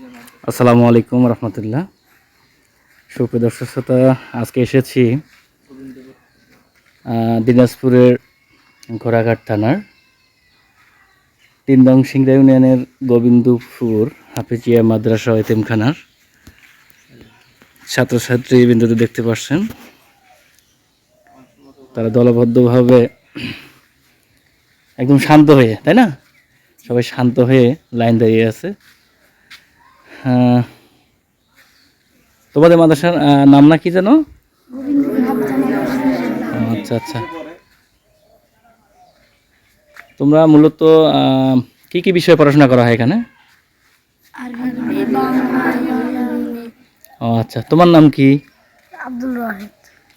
আসসালামু আলাইকুম রহমতুল্লাহ। সুপ্রিয় দর্শক শ্রোতা, আজকে এসেছি দিনাজপুরের ঘোড়াঘাট থানার তিন নং সিংড়া ইউনিয়নের গোবিন্দপুর হাফিজিয়া মাদ্রাসা এতিমখানার ছাত্রছাত্রী বিন্দুতে দেখতে পাচ্ছেন। তারা দলবদ্ধভাবে একদম শান্ত হয়ে, তাই না? সবাই শান্ত হয়ে লাইন দাঁড়িয়ে আছে। তোমাদের মাদ্রাসার নাম না কি জানো ও, আচ্ছা আচ্ছা। তোমরা মূলত কি কি বিষয়ে পড়াশোনা করা হয় এখানে? ও আচ্ছা। তোমার নাম কি? আব্দুল ওয়াহিদ।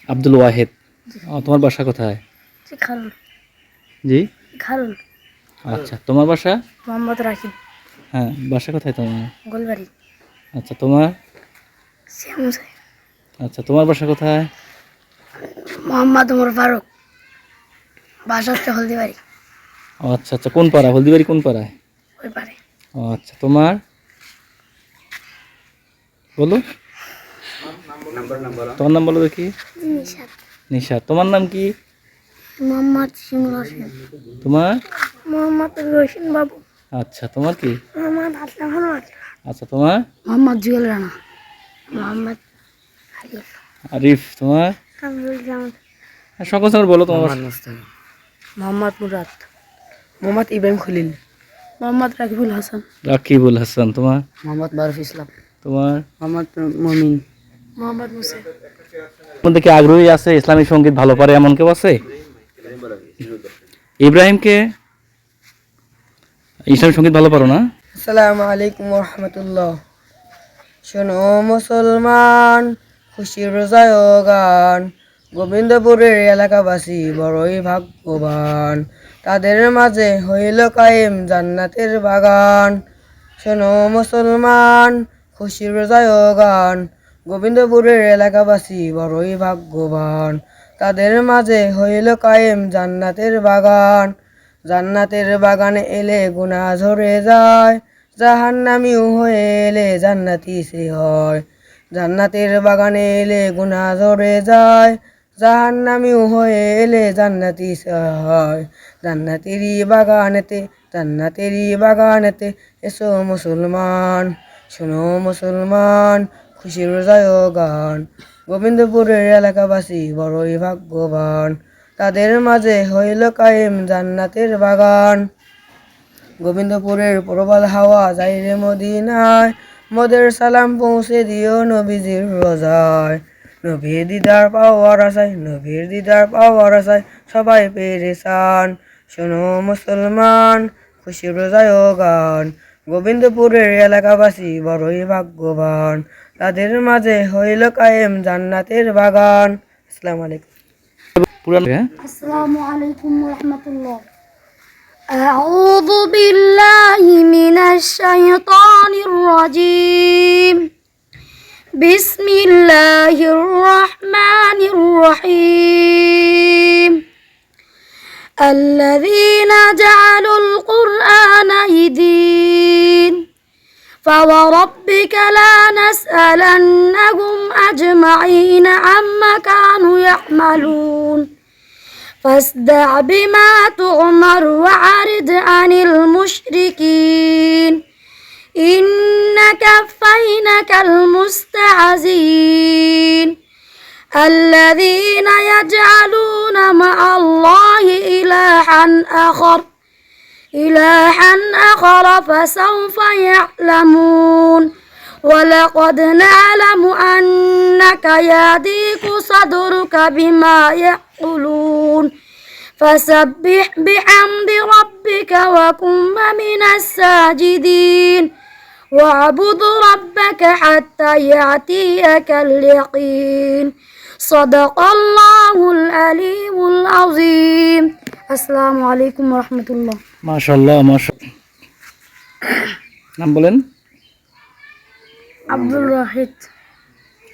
আব্দুল ওয়াহেদ। তোমার বাসা কোথায়? জি জি? খারুল আচ্ছা। তোমার বাসা? মোহাম্মদ রাকিব হ্যাঁ বাসা কোথায় তোমার? গোলবাড়ি। আচ্ছা তোমার? আচ্ছা তোমার বাসা কোথায়? মোহাম্মদ উমর ফারুক। বাসা হচ্ছে হলদিবাড়ি। ও আচ্ছা আচ্ছা কোন পাড়া হলদিবাড়ি কোন পাড়ায়? ওই ও আচ্ছা তোমার? বলো। তোমার নাম বলো দেখি। নিশা তোমার নাম কি? মোহাম্মদ শিমুল হোসেন। তোমার? মোহাম্মদ রোশন বাবু। আচ্ছা তোমার কি? মোহাম্মদ হাসলাম হনুমান আচ্ছা তোমার? মোহাম্মদ জুয়েল রানা। মোহাম্মদ আরিফ। আরিফ তোমার? হ্যাঁ, সকল বলো তোমার। মোহাম্মদ মুরাদ। মোহাম্মদ ইব্রাহিম খলিল। মোহাম্মদ রাকিবুল হাসান। রাকিবুল হাসান তোমার? মোহাম্মদ বারুফ ইসলাম। তোমার? মোহাম্মদ মমিন। মোহাম্মদ মুসা। মধ্যে কি আগ্রহী আছে ইসলামী সংগীত ভালো পারে এমন কেউ আছে? ইব্রাহিমকে? ইসলামী সংগীত ভালো পারো না? আসসালামু আলাইকুম রহমতুল্লাহ শোনো মুসলমান, খুশির রোজায় গান। গোবিন্দপুরের এলাকাবাসী বড়ই ভাগ্যবান। তাদের মাঝে হইল কায়েম জান্নাতের বাগান। শোনো মুসলমান, খুশির রোজায় গান। গোবিন্দপুরের এলাকাবাসী বড়ই ভাগ্যবান। তাদের মাঝে হইল কায়েম জান্নাতের বাগান। জান্নাতের বাগানে এলে গুণা ঝরে যায়। জাহান্নামিও হয়ে এলে জান্নাতি সে হয়। জান্নাতের বাগানে এলে গুণা ঝরে যায়। জাহান্নামিও হয়ে এলে জান্নাতি সে হয়। জান্নাতেরই বাগানেতে জান্নাতেরই বাগানেতে এসো মুসলমান, শোনো মুসলমান, খুশির যায় গান। গোবিন্দপুরের এলাকাবাসী বড়ই ভাগ্যবান। তাদের মাঝে হইল কায়েম জান্নাতের বাগান। গোবিন্দপুরের প্রবাদ হাওয়া যাইরে মদিনায়। মদের সালাম পৌঁছে দিও নবীজির রোজায়। নবীর দিদার পাওয়ার আশায় নবীর দিদার পাওয়ার আশায় সবাই পেরেছান শোনো মুসলমান খুশি রোজায় গান। গোবিন্দপুরের এলাকাবাসী বড়ই ভাগ্যবান। তাদের মাঝে হইল কায়েম জান্নাতের বাগান। আসসালামু আলাইকুম। আসসালামু আলাইকুম রহমতুল্লাহ। أعوذ بالله من الشيطان الرجيم. بسم الله الرحمن الرحيم. الذين جعلوا القرآن يدين. فوربك لا نسألنهم أجمعين عما كانوا يعملون. فاصدع بما تؤمر وعرض عن المشركين. إن كفينك المستعزين. الذين يجعلون مع الله إلها آخر. إلها آخر فسوف يعلمون. ولقد نعلم أنك يضيق صدرك بما يقولون. فسبح بحمد ربك وكن من الساجدين واعبد ربك حتى يأتيك اليقين صدق الله العليم العظيم السلام عليكم ورحمة الله মাশাল্লাহ মাশা নাম বলেন عبد الواحد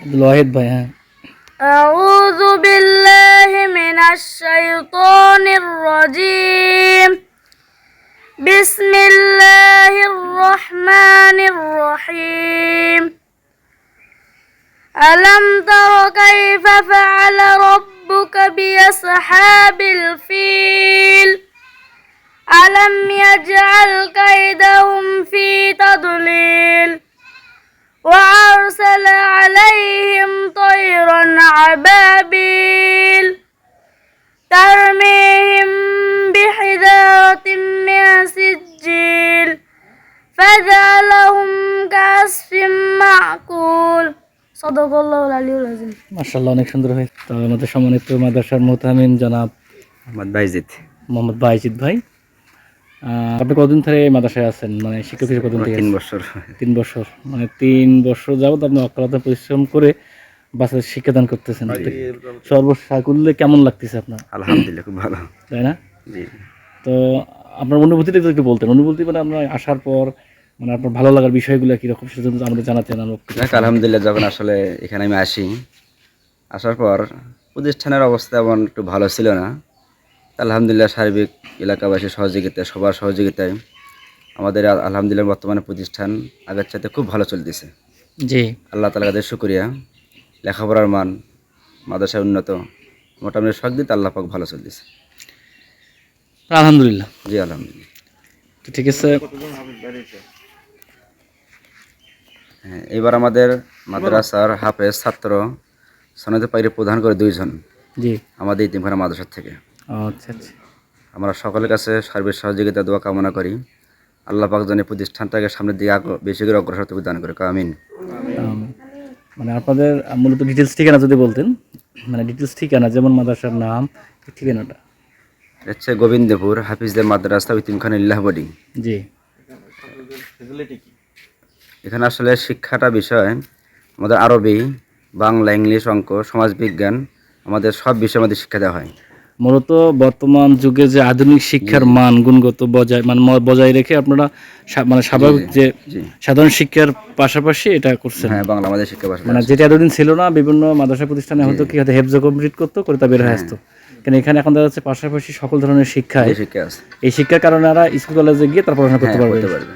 আব্দুল ওয়াহিদ ভাই হ্যাঁ أعوذ بالله من الشيطان الرجيم. بسم الله الرحمن الرحيم. ألم تر كيف فعل ربك بأصحاب الفيل؟ ألم يجعل كيدهم في تضليل؟ وأرسل عليهم طيرا عبابيل ترميهم بحجارة من سجيل فجعلهم كعصف معقول صدق الله العلي العظيم মার্শাল্লাহ অনেক সুন্দর হয়েছে তো আমাদের সম্মানিত মাদ্রাসার মোহতামিম জনাব মোহাম্মদ বাইজিদ মোহাম্মদ বাইজিদ ভাই আহ, আপনি কতদিন ধরে এই মাদ্রাসায় আছেন মানে শিক্ষক হিসেবে কতদিন থেকে তিন আছেন? বছর তিন বছর মানে তিন বছর যাবত আপনি অক্লান্ত পরিশ্রম করে বাচ্চাদের শিক্ষাদান করতেছেন সর্বসাকুল্যে কেমন লাগতেছে আপনার? আলহামদুলিল্লাহ খুব ভালো। তাই না? জি। তো আপনার অনুভূতিটা একটু বলতেন অনুভূতি মানে আপনার আসার পর মানে আপনার ভালো লাগার বিষয়গুলো কীরকম সেটা জানাতেন আমরা যাক আলহামদুলিল্লাহ যখন আসলে এখানে আমি আসি আসার পর প্রতিষ্ঠানের অবস্থা এমন একটু ভালো ছিল না। আলহামদুলিল্লাহ সার্বিক এলাকাবাসীর সহযোগিতায় সবার সহযোগিতায় আমাদের আলহামদুলিল্লাহ বর্তমানে প্রতিষ্ঠান আগের চাইতে খুব ভালো চলতেছে। জি। আল্লাহ তালা কাদের শুক্রিয়া। লেখাপড়ার মান মাদ্রাসায় উন্নত মোটামুটি সব দিতে আল্লাহ পাক ভালো চলতেছে। আলহামদুলিল্লাহ। জি আলহামদুলিল্লাহ। তো ঠিক আছে। হ্যাঁ এবার আমাদের মাদ্রাসার হাফেজ ছাত্র সনদে পাইরে প্রধান করে দুইজন। জি। আমাদের ইতিমখানা মাদ্রাসার থেকে। আচ্ছা আচ্ছা। আমরা সকলের কাছে সার্বিক সহযোগিতা দোয়া কামনা করি। আল্লাহ পাক এই প্রতিষ্ঠানটাকে সামনের দিকে বেশি করে অগ্রসর হতে দান করে। আমিন। আম, মানে আপনাদের মূলত ডিটেলস ঠিকানা যদি বলতেন মানে ডিটেলস ঠিকানা যেমন মাদ্রাসার নাম ঠিকানাটা। আচ্ছা গোবিন্দপুর হাফিজদের মাদ্রাসা ইতিমখানা ইল্লাহ বোর্ডিং জি। এখানে আসলে শিক্ষাটা বিষয় আমাদের আরবি বাংলা ইংলিশ অঙ্ক সমাজবিজ্ঞান আমাদের সব বিষয়ে আমাদের শিক্ষা দেওয়া হয়। মূলত বর্তমান যুগে যে আধুনিক শিক্ষার মান গুণগত বজায় মানে বজায় রেখে আপনারা মানে স্বাভাবিক যে সাধারণ শিক্ষার পাশাপাশি এটা করছেন। হ্যাঁ বাংলা আমাদের শিক্ষা মানে যেটা এতদিন ছিল না বিভিন্ন মাদ্রাসা প্রতিষ্ঠানে হয়তো কি হয়তো হেফজ কমপ্লিট করতো করে তা বের হয়ে আসতো। কেন এখানে এখন দেখা যাচ্ছে পাশাপাশি সকল ধরনের শিক্ষা এই শিক্ষার কারণে এরা স্কুল কলেজে গিয়ে তার পড়াশোনা করতে হ্যাঁ পারবে।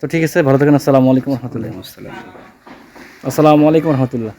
তো ঠিক আছে ভালো থাকেন আসসালামু আলাইকুম রহমতুল্লাহ। আসসালাম। আসসালামু আলাইকুম রহমতুল্লাহ।